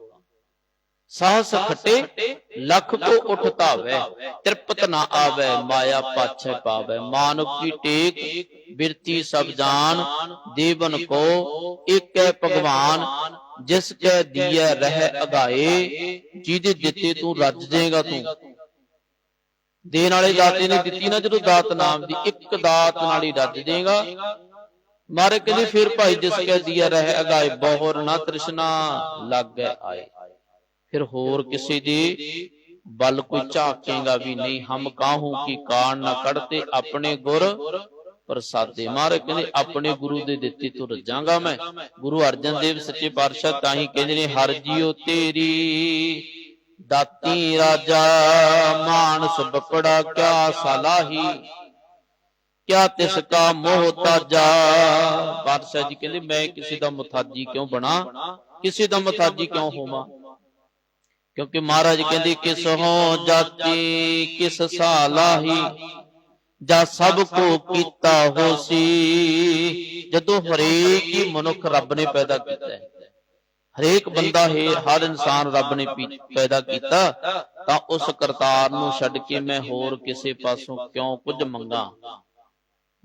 ਸਾਹਸ ਖਟੇ ਲੱਖ ਕੋ ਉਠ ਧਾਵੈ ਤ੍ਰਿਪਤ ਨਾ ਆਵੈ ਮਾਇਆ ਪਾਛੈ ਪਾਵੈ। ਮਾਨਵ ਕੀ ਟੇਕ ਬਿਰਤੀ ਸਭ ਜਾਨ ਦੇਵਨ ਕੋ ਏਕੈ ਭਗਵਾਨ ਜਿਸ ਕੈ ਦੀਐ ਰਹਿ ਅਗਾਏ ਜਿਹਦੇ ਦਿੱਤੇ ਤੂੰ ਰੱਜ ਜਾਏਗਾ ਤੂੰ। ਦੇਣ ਵਾਲੇ ਦਾਤੇ ਨੇ ਦਿੱਤੀ ਨਾ ਜਦੋਂ ਦਾਤ ਨਾਮ ਦੀ ਇੱਕ ਦਾਤ ਨਾਲ ਹੀ ਰੱਜ ਜਾਏਗਾ ਮਾਰੇ ਕਹਿੰਦੇ ਫਿਰ ਭਾਈ ਜਿਸ ਕੈ ਦੀਐ ਰਹਿ ਅਗਾਏ ਬਹੁਰ ਨਾ ਤ੍ਰਿਸ਼ਨਾ ਲਾਗੈ ਆਏ। ਫਿਰ ਹੋਰ ਕਿਸੇ ਦੀ ਬਲ ਕੋਈ ਝਾਕੇਗਾ ਵੀ ਨਹੀਂ। ਹਮ ਕਾਹੂ ਕੀ ਕਾਣ ਨਾ ਕੱਢਤੇ ਆਪਣੇ ਗੁਰ ਪ੍ਰਸਾਦੇ। ਮਾਰੇ ਕਹਿੰਦੇ ਆਪਣੇ ਗੁਰੂ ਦੇ ਦਿੱਤੇ ਤੋਂ ਰੱਜਾਂਗਾ ਮੈਂ। ਗੁਰੂ ਅਰਜਨ ਦੇਵ ਸੱਚੇ ਪਾਤਸ਼ਾਹ ਤਾਂ ਹੀ ਕਹਿੰਦੇ ਨੇ ਹਰ ਜੀਓ ਤੇਰੀ ਦਾਤੀ ਰਾਜਾ ਮਾਨਸ ਬਪੜਾ ਕਿਆ ਸਲਾਹੀ? ਕਿਆ ਤਿਸ ਕਾ ਮੋਹ ਤਾਜਾ? ਪਾਤਸ਼ਾਹ ਜੀ ਕਹਿੰਦੇ ਮੈਂ ਕਿਸੇ ਦਾ ਮੁਤਾਜੀ ਕਿਉਂ ਬਣਾ? ਕਿਸੇ ਦਾ ਮੁਤਾਜੀ ਕਿਉਂ ਹੋਵਾਂ? ਕਿਉਂਕਿ ਮਹਾਰਾਜ ਕਹਿੰਦੇ, ਕਿਸ ਹੋ ਜਾਤੀ, ਕਿਸ ਸਾਲਾਹੀ, ਜਾਂ ਸਭ ਕੋ ਕੀਤਾ ਹੋਸੀ, ਜਦੋਂ ਹਰੇਕ ਹੀ ਮਨੁੱਖ ਰੱਬ ਨੇ ਪੈਦਾ ਕੀਤਾ ਹੈ। ਹਰੇਕ ਬੰਦਾ ਹੈ, ਹਰ ਇਨਸਾਨ ਰੱਬ ਨੇ ਪੈਦਾ ਕੀਤਾ, ਤਾਂ ਉਸ ਕਰਤਾਰ ਨੂੰ ਛੱਡ ਕੇ ਮੈਂ ਹੋਰ ਕਿਸੇ ਪਾਸੋਂ ਕਿਉਂ ਕੁਝ ਮੰਗਾ?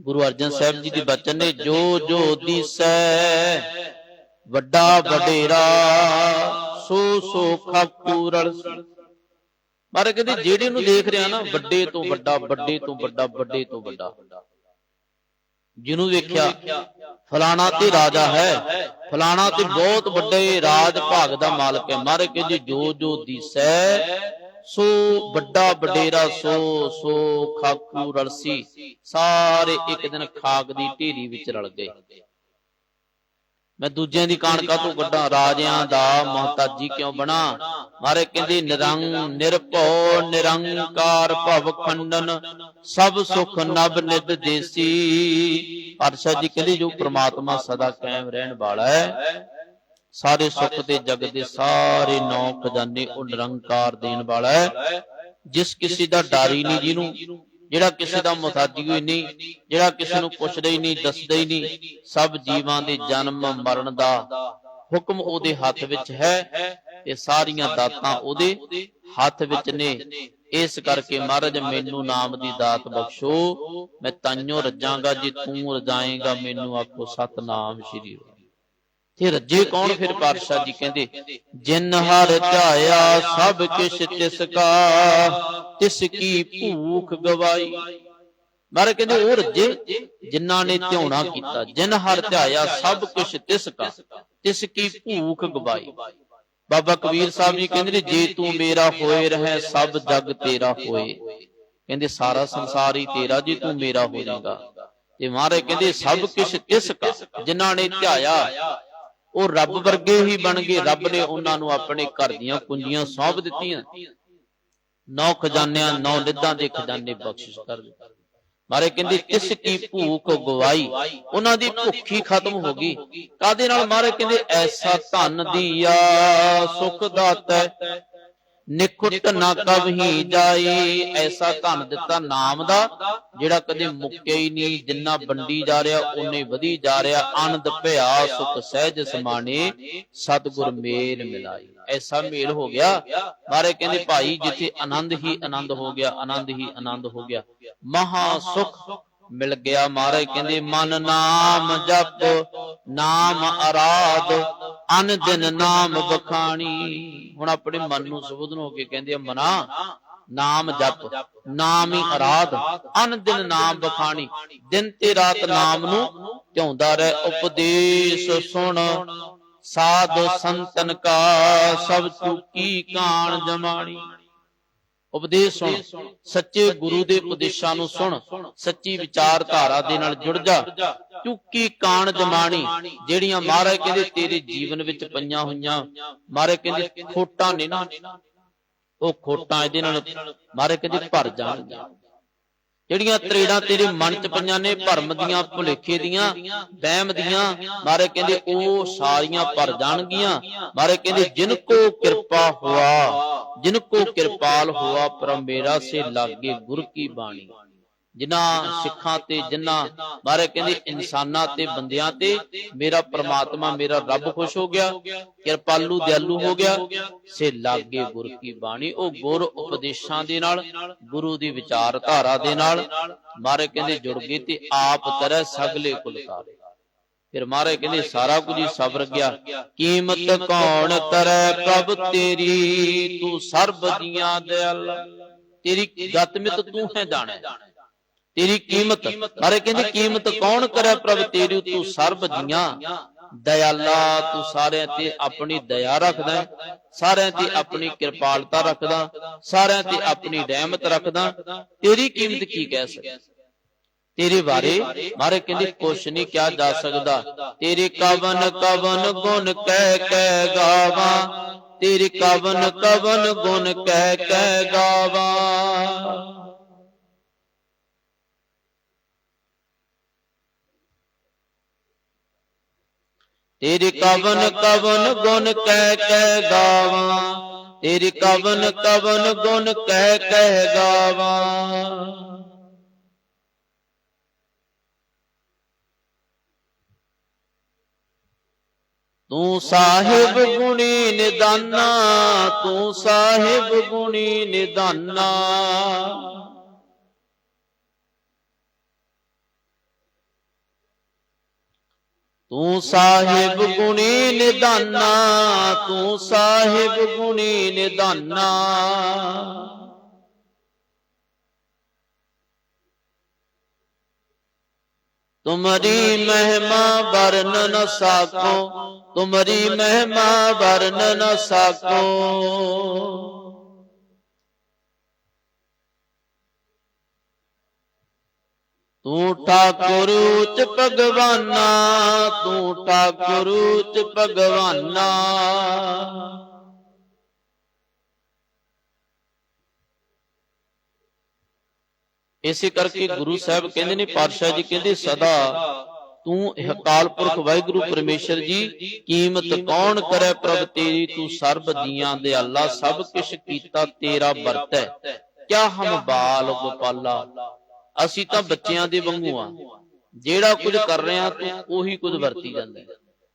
ਗੁਰੂ ਅਰਜਨ ਸਾਹਿਬ ਜੀ ਦੇ ਬਚਨ ਨੇ ਜੋ ਜੋ ਦੀਸੈ, ਵੱਡਾ ਵਡੇਰਾ ਸੋ ਸੋ ਖਾਕੂਰਲ ਪਰ ਕਹਿੰਦੇ ਜਿਹੜੇ ਨੂੰ ਦੇਖ ਰਿਹਾ ਨਾ, ਵੱਡੇ ਤੋਂ ਵੱਡਾ, ਵੱਡੇ ਤੋਂ ਵੱਡਾ, ਵੱਡੇ ਤੋਂ ਵੱਡਾ। ਜਿਹਨੂੰ ਵੇਖਿਆ, ਫਲਾਣਾ ਤੇ ਰਾਜਾ ਹੈ, ਫਲਾਣਾ ਤੇ ਬਹੁਤ ਵੱਡੇ ਰਾਜ ਭਾਗ ਦਾ ਮਾਲਕ ਹੈ। ਮਾਰੇ ਕਹਿੰਦੇ ਜੋ ਜੋ ਦੀਸੈ, ਸੋ ਵੱਡਾ ਵਡੇਰਾ, ਸੋ ਸੋ ਖਾਕੂ ਰਲਸੀ ਸਾਰੇ ਇੱਕ ਦਿਨ ਖਾਕ ਦੀ ਢੇਰੀ ਵਿੱਚ ਰਲ ਗਏ। ਮੈਂ ਦੂਜਿਆਂ ਦੀ ਕਾਣਕਾ ਤੋਂ ਕੱਢਾਂ? ਰਾਜਿਆਂ ਦਾ ਮਹਤਾਜੀ ਕਿਉਂ ਬਣਾ? ਮਾਰੇ ਕਹਿੰਦੇ ਨਿਰੰਗ ਨਿਰਭਉ ਨਿਰੰਕਾਰ ਭਵ ਖੰਡਨ। ਸਭ ਸੁਖ ਨਭ ਨਿਦ ਦੇਸੀ। ਅਰਸ਼ਾ ਜੀ ਕਹਿੰਦੇ ਜੋ ਪ੍ਰਮਾਤਮਾ ਸਦਾ ਕਾਇਮ ਰਹਿਣ ਵਾਲਾ ਹੈ। ਸਾਰੇ ਸੁੱਖ ਤੇ ਜਗ ਦੇ ਸਾਰੇ ਨੌ ਖਜ਼ਾਨੇ ਉਹ ਨਿਰੰਕਾਰ ਦੇਣ ਵਾਲਾ ਹੈ। ਜਿਸ ਕਿਸੇ ਦਾ ਡਾਰੀ ਨਹੀਂ ਜਿਹਨੂੰ। ਜਿਹੜਾ ਕਿਸੇ ਦਾ ਮੁਤਾਜੀ ਹੋਈ ਨਹੀਂ, ਜਿਹੜਾ ਕਿਸੇ ਨੂੰ ਪੁੱਛਦਾ ਹੀ ਨਹੀਂ, ਦੱਸਦਾ ਹੀ ਨਹੀਂ, ਸਭ ਜੀਵਾਂ ਦੇ ਜਨਮ ਮਰਨ ਦਾ ਹੁਕਮ ਉਹਦੇ ਹੱਥ ਵਿੱਚ ਹੈ ਇਹ ਸਾਰੀਆਂ ਦਾਤਾਂ ਉਹਦੇ ਹੱਥ ਵਿੱਚ ਨੇ। ਇਸ ਕਰਕੇ ਮਹਾਰਾਜ, ਮੈਨੂੰ ਨਾਮ ਦੀ ਦਾਤ ਬਖਸ਼ੋ, ਮੈਂ ਤਾਈਓ ਰੱਜਾਂਗਾ, ਜੇ ਤੂੰ ਰਜਾਏਗਾ, ਮੈਨੂੰ ਆਖੋ ਸਤਨਾਮ ਸ਼੍ਰੀ ਵਾਹਿਗੁਰੂ ਤੇ ਰੱਜੇ ਕੌਣ ਫਿਰ ਪਾਤਸ਼ਾਹ ਜੀ ਕਹਿੰਦੇ? ਜਿਨ ਹਰ ਧਾਇਆ ਸਭ ਕਿਛ ਤਿਸ ਕਾ ਤਿਸ ਕੀ ਭੂਖ ਗਵਾਈ। ਮਾਰੇ ਕਹਿੰਦੇ ਉਹ ਰੱਜੇ ਜਿਨ੍ਹਾਂ ਨੇ ਧਿਆਉਣਾ ਕੀਤਾ। ਜਿਨ ਹਰ ਧਾਇਆ ਸਭ ਕੁਛ ਤਿਸ ਕਾ ਤਿਸ ਕੀ ਭੂਖ ਗਵਾਈ। ਬਾਬਾ ਕਬੀਰ ਸਾਹਿਬ ਜੀ ਕਹਿੰਦੇ ਨੇ ਜੇ ਤੂੰ ਮੇਰਾ ਹੋਏ ਰਹੇ ਸਭ ਜਗ ਤੇਰਾ ਹੋਏ। ਕਹਿੰਦੇ ਸਾਰਾ ਸੰਸਾਰ ਹੀ ਤੇਰਾ ਜੇ ਤੂੰ ਮੇਰਾ ਹੋ ਜਾਏਗਾ ਤੇ ਮਹਾਰਾਜ ਕਹਿੰਦੇ ਸਭ ਕੁਛ ਤਿਸ ਕਾ ਜਿਨ੍ਹਾਂ ਨੇ ਧਿਆਇਆ ਉਹ ਰੱਬ ਵਰਗੇ ਹੀ ਬਣ ਗਏ ਰੱਬ ਨੇ ਉਹਨਾਂ ਨੂੰ ਆਪਣੇ ਘਰ ਦੀਆਂ ਕੁੰਜੀਆਂ ਸੌਂਪ ਦਿੱਤੀਆਂ। ਨੌ ਖਜ਼ਾਨਿਆਂ ਨੌ ਨਿੱਧਾਂ ਦੇ ਖਜ਼ਾਨੇ ਬਖਸ਼ਿਸ਼ ਕਰ ਦਿੱਤੇ। ਮਾਰੇ ਕਹਿੰਦੇ ਤਿਸ ਕੀ ਭੂਖ ਗਵਾਈ ਉਹਨਾਂ ਦੀ ਭੁੱਖੀ ਖਤਮ ਹੋ ਗਈ। ਕਾਦੇ ਨਾਲ? ਮਾਰੇ ਕਹਿੰਦੇ ਐਸਾ ਧਨ ਦੀਆ ਸੁਖ ਦਾਤਾ ਨਿਖੁੱਟ ਨਾ ਕਬਹੀ ਜਾਈ ਐਸਾ ਧਨ ਦਿੱਤਾ ਨਾਮ ਦਾ ਜਿਹੜਾ ਕਦੇ ਮੁੱਕਿਆ ਹੀ ਨਹੀਂ ਜਿੰਨਾ ਵੰਡੀ ਜਾ ਰਿਹਾ ਉਨੇ ਵਧੀ ਜਾ ਰਿਹਾ ਆਨੰਦ ਭਿਆ ਸੁਖ ਸਹਿਜ ਸਮਾਣੇ ਸਤਿਗੁਰ ਮੇਲ ਮਿਲਾਈ। ਐਸਾ ਮੇਲ ਹੋ ਗਿਆ। ਮਾਰੇ ਕਹਿੰਦੇ ਭਾਈ ਜਿੱਥੇ ਆਨੰਦ ਹੀ ਆਨੰਦ ਹੋ ਗਿਆ ਆਨੰਦ ਹੀ ਆਨੰਦ ਹੋ ਗਿਆ। ਮਹਾ ਸੁਖ ਮਿਲ ਗਿਆ ਮਹਾਰਾਜ ਕਹਿੰਦੇ, ਮਨ ਨਾਮ ਜਪ, ਨਾਮ ਅਰਾਧ ਅਨ ਦਿਨ ਨਾਮ ਬਖਾਣੀ ਹੁਣ ਆਪਣੇ ਮਨ ਨੂੰ ਸੁਬਦਨ ਹੋ ਕੇ ਕਹਿੰਦੇ ਆ, ਮਨਾ, ਨਾਮ ਜਪ, ਨਾਮ ਹੀ ਅਰਾਧ ਅਨ ਦਿਨ ਨਾਮ ਬਖਾਣੀ ਦਿਨ ਤੇ ਰਾਤ ਨਾਮ ਨੂੰ ਧਿਆਉਂਦਾ ਰਹਿ, ਉਪਦੇਸ਼ ਸੁਣ। ਸਾਧ ਸੰਤਨ ਕਾ, ਸਭ ਕੀ ਕਾਣ ਜਮਾਣੀ? ਉਪਦੇਸ਼ ਸੁਣ। ਸੱਚੇ ਗੁਰੂ ਦੇ ਉਪਦੇਸ਼ਾਂ ਨੂੰ ਸੁਣ। ਸੱਚੀ ਵਿਚਾਰਧਾਰਾ ਦੇ ਨਾਲ ਜੁੜ ਜਾ। ਚੁੱਕੀ ਕਾਣ ਜਮਾਣੀ ਜਿਹੜੀਆਂ ਮਹਾਰਾਜ ਕਹਿੰਦੇ ਤੇਰੇ ਜੀਵਨ ਵਿੱਚ ਪਈਆਂ ਹੋਈਆਂ। ਮਹਾਰਾਜ ਕਹਿੰਦੇ ਖੋਟਾਂ ਨੇ ਨਾ। ਉਹ ਖੋਟਾਂ ਇਹਦੇ ਨਾਲ ਮਹਾਰਾਜ ਕਹਿੰਦੇ ਭਰ ਜਾਣਗੀਆਂ। ਜਿਹੜੀਆਂ ਤਰੇੜਾਂ ਤੇਰੇ ਮਨ 'ਚ ਪਈਆਂ ਨੇ, ਭਰਮ ਦੀਆਂ, ਭੁਲੇਖੇ ਦੀਆਂ, ਵਹਿਮ ਦੀਆਂ, ਮਾਰੇ ਕਹਿੰਦੇ ਉਹ ਸਾਰੀਆਂ ਭਰ ਜਾਣਗੀਆਂ। ਮਾਰੇ ਕਹਿੰਦੇ ਜਿਨ ਕੋ ਕਿਰਪਾ ਹੁਆ, ਜਿਨ ਕੋ ਕਿਰਪਾਲ ਹੋਆ ਪਰ ਮੇਰਾ ਸੇ ਲਾਗੇ ਗੁਰ ਕੀ ਬਾਣੀ। ਜਿਨ੍ਹਾਂ ਸਿੱਖਾਂ ਤੇ ਜਿਨ੍ਹਾਂ ਮਹਾਰਾਜ ਕਹਿੰਦੇ ਇਨਸਾਨਾਂ ਤੇ ਬੰਦਿਆਂ ਤੇ ਮੇਰਾ ਪ੍ਰਮਾਤਮਾ ਮੇਰਾ ਰੱਬ ਖੁਸ਼ ਹੋ ਗਿਆ ਕਿਰਪਾਲੂ ਦਿਆਲੂ ਹੋ ਗਿਆ ਸੇ ਲਾਗੇ ਗੁਰ ਕੀ ਬਾਣੀ ਉਹ ਗੁਰ ਉਪਦੇਸ਼ਾਂ ਦੇ ਨਾਲ ਗੁਰੂ ਦੀ ਵਿਚਾਰਧਾਰਾ ਦੇ ਨਾਲ ਮਹਾਰਾਜ ਕਹਿੰਦੇ ਜੁੜ ਗਏ ਤੇ ਆਪ ਤਰੈ ਸਗਲੇ ਕੁਲ ਤਾਰੇ ਫਿਰ ਮਹਾਰਾਜ ਕਹਿੰਦੇ ਸਾਰਾ ਕੁਝ ਹੀ ਸਬਰ ਗਿਆ। ਕੀਮਤ ਕੌਣ ਕਰੈ ਪ੍ਰਭ ਤੇਰੀ? ਤੂੰ ਸਰਬ ਦੀਆਂ ਦਿਆਲ। ਤੇਰੀ ਗਤ ਮਿਤ ਤੂੰ ਹੈ ਜਾਣੈ। ਤੇਰੀ ਕੀਮਤ। ਮਹਾਰਾਜ ਕਹਿੰਦੇ ਕੀਮਤ ਕੌਣ ਕਰੈ ਪ੍ਰਭ? ਤੇਰੀ ਤੂੰ ਸਰਬ ਦੀਆਂ ਦਇਆਲਾ ਤੂੰ ਸਾਰਿਆਂ ਤੇ ਆਪਣੀ ਦਇਆ ਰੱਖਦਾ ਸਾਰਿਆਂ ਤੇ ਆਪਣੀ ਕਿਰਪਾਲਤਾ ਰੱਖਦਾ ਸਾਰਿਆਂ ਤੇ ਆਪਣੀ ਰਹਿਮਤ ਰੱਖਦਾ ਤੇਰੀ ਕੀਮਤ ਕੀ ਕਹਿ ਸਕਦੇ? ਤੇਰੇ ਬਾਰੇ ਮਾਰੇ ਕਹਿੰਦੇ ਕੁਛ ਨਹੀਂ ਕਿਹਾ ਜਾ ਸਕਦਾ। ਤੇਰੇ ਕਵਨ ਕਵਨ ਗੁਣ ਕਹਿ ਕਹਿ ਗਾਵਾਂ। ਤੇਰੇ ਕਵਨ ਕਵਨ ਗੁਣ ਕਹਿ ਕਹਿ ਗਾਵਾਂ। ਤੇਰੇ ਕਵਨ ਕਵਨ ਗੁਣ ਕਹਿ ਕਹਿ ਗਾਵਾਂ। ਤੇਰੇ ਕਵਨ ਕਵਨ ਗੁਣ ਕਹਿ ਕਹਿ ਗਾਵਾਂ। ਤੂੰ ਸਾਹਿਬ ਗੁਣੀ ਨਿਦਾਨਾ ਤੂੰ ਸਾਹਿਬ ਗੁਣੀ ਨਿਦਾਨਾ। ਤੂੰ ਸਾਹਿਬ ਗੁਣੀ ਨਿਦਾਨਾ ਤੂੰ ਸਾਹਿਬ ਗੁਣੀ ਨਿਦਾਨਾ ਤੁਮਰੀ ਮਹਿਮਾ ਵਰਨ ਨ ਸਾਕੋ, ਤੁਮਰੀ ਮਹਿਮਾ ਵਰਨ ਨ ਸਾਕੋ। ਤੂੰ ਠਾਕੁਰ ਉਚ ਭਗਵਾਨਾ ਤੂੰ ਠਾਕੁਰ ਉਚ ਭਗਵਾਨਾ। ਇਸੇ ਕਰਕੇ ਗੁਰੂ ਸਾਹਿਬ ਕਹਿੰਦੇ ਨੇ, ਪਾਤਸ਼ਾਹ ਜੀ ਕਹਿੰਦੇ, ਸਦਾ ਤੂੰ ਅਕਾਲ ਪੁਰਖ ਵਾਹਿਗੁਰੂ ਪਰਮੇਸ਼ਰ ਜੀ, ਕੀਮਤ ਕੌਣ ਕਰੇ ਪ੍ਰਭ ਤੇਰੀ? ਤੂੰ ਸਰਬ ਦੀਆਂ ਦੇ ਅੱਲਾ ਸਭ ਕਿਛ ਕੀਤਾ ਤੇਰਾ ਵਰਤੈ ਕਿਆ ਹਮ ਬਾਲ ਗੋਪਾਲਾ ਅਸੀਂ ਤਾਂ ਬੱਚਿਆਂ ਦੇ ਵਾਂਗੂ ਆ। ਜਿਹੜਾ ਕੁਝ ਕਰ ਰਹੇ ਤੂੰ ਉਹੀ ਕੁਝ ਵਰਤੀ ਜਾਂਦਾ ਹੈ।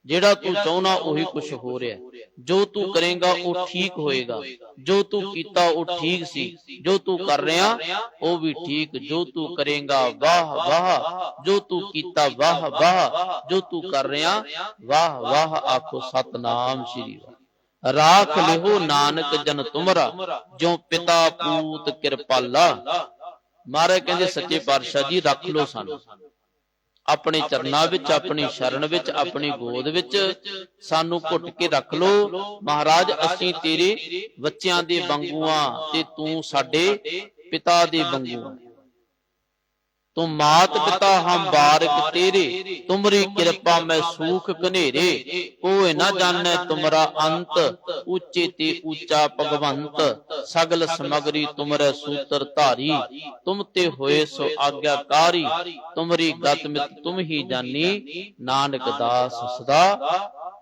ਜਿਹੜਾ ਤੂੰ ਚਾਹਨਾ ਉਹੀ ਕੁਝ ਹੋ ਰਿਹਾ। ਜੋ ਤੂੰ ਕਰੇਗਾ ਉਹ ਠੀਕ ਹੋਏਗਾ। ਜੋ ਤੂੰ ਕੀਤਾ ਉਹ ਠੀਕ ਸੀ। ਜੋ ਤੂੰ ਕਰ ਰਿਹਾ ਉਹ ਵੀ ਠੀਕ। ਜੋ ਤੂੰ ਕਰੇਗਾ ਵਾਹ ਵਾਹ ਜੋ ਤੂੰ ਕੀਤਾ ਵਾਹ ਵਾਹ। ਜੋ ਤੂੰ ਕਰ ਰਿਹਾ ਵਾਹ ਵਾਹ ਆਖੋ ਸਤਨਾਮ ਸ੍ਰੀ ਰਾਖ ਲਿਓ ਨਾਨਕ ਜਨ ਤੁਮਰਾ ਜੋ ਪਿਤਾ ਪੂਤ ਕਿਰਪਾਲਾ। ਮਹਾਰਾਜ ਕਹਿੰਦੇ ਸੱਚੇ ਪਾਤਸ਼ਾਹ ਜੀ, ਰੱਖ ਲੋ ਸਾਨੂੰ। ਆਪਣੇ ਚਰਨਾਂ ਵਿੱਚ, ਆਪਣੀ ਸ਼ਰਨ ਵਿੱਚ, ਆਪਣੀ ਗੋਦ ਵਿੱਚ ਸਾਨੂੰ ਘੁੱਟ ਕੇ ਰੱਖ ਲੋ ਮਹਾਰਾਜ, ਅਸੀਂ ਤੇਰੇ ਬੱਚਿਆਂ ਦੇ ਵਾਂਗੂ ਆਂ ਤੇ ਤੂੰ ਸਾਡੇ ਪਿਤਾ ਦੇ ਵਾਂਗੂ ਤੁਮ ਮਾਤ ਪਿਤਾ ਹਮ ਬਾਰਕ ਤੇਰੇ ਤੁਮਰੀ ਕਿਰਪਾ ਮੈਂ ਸੂਖ ਕਨੇਰੇ ਕੋਈ ਨਾ ਜਾਣੈ ਤੁਮਰਾ ਅੰਤ ਉੱਚੇ ਤੇ ਉੱਚਾ ਭਗਵੰਤ ਸਗਲ ਸਮਗਰੀ ਤੁਮਰੇ ਸੂਤਰ ਧਾਰੀ ਤੁਮ ਤੇ ਹੋਏ ਸੋ ਆਗਿਆਕਾਰੀ ਤੁਮਰੀ ਗਤ ਮਿਤ ਤੁਮ ਹੀ ਜਾਨੀ ਨਾਨਕ ਦਾਸ ਸਦਾ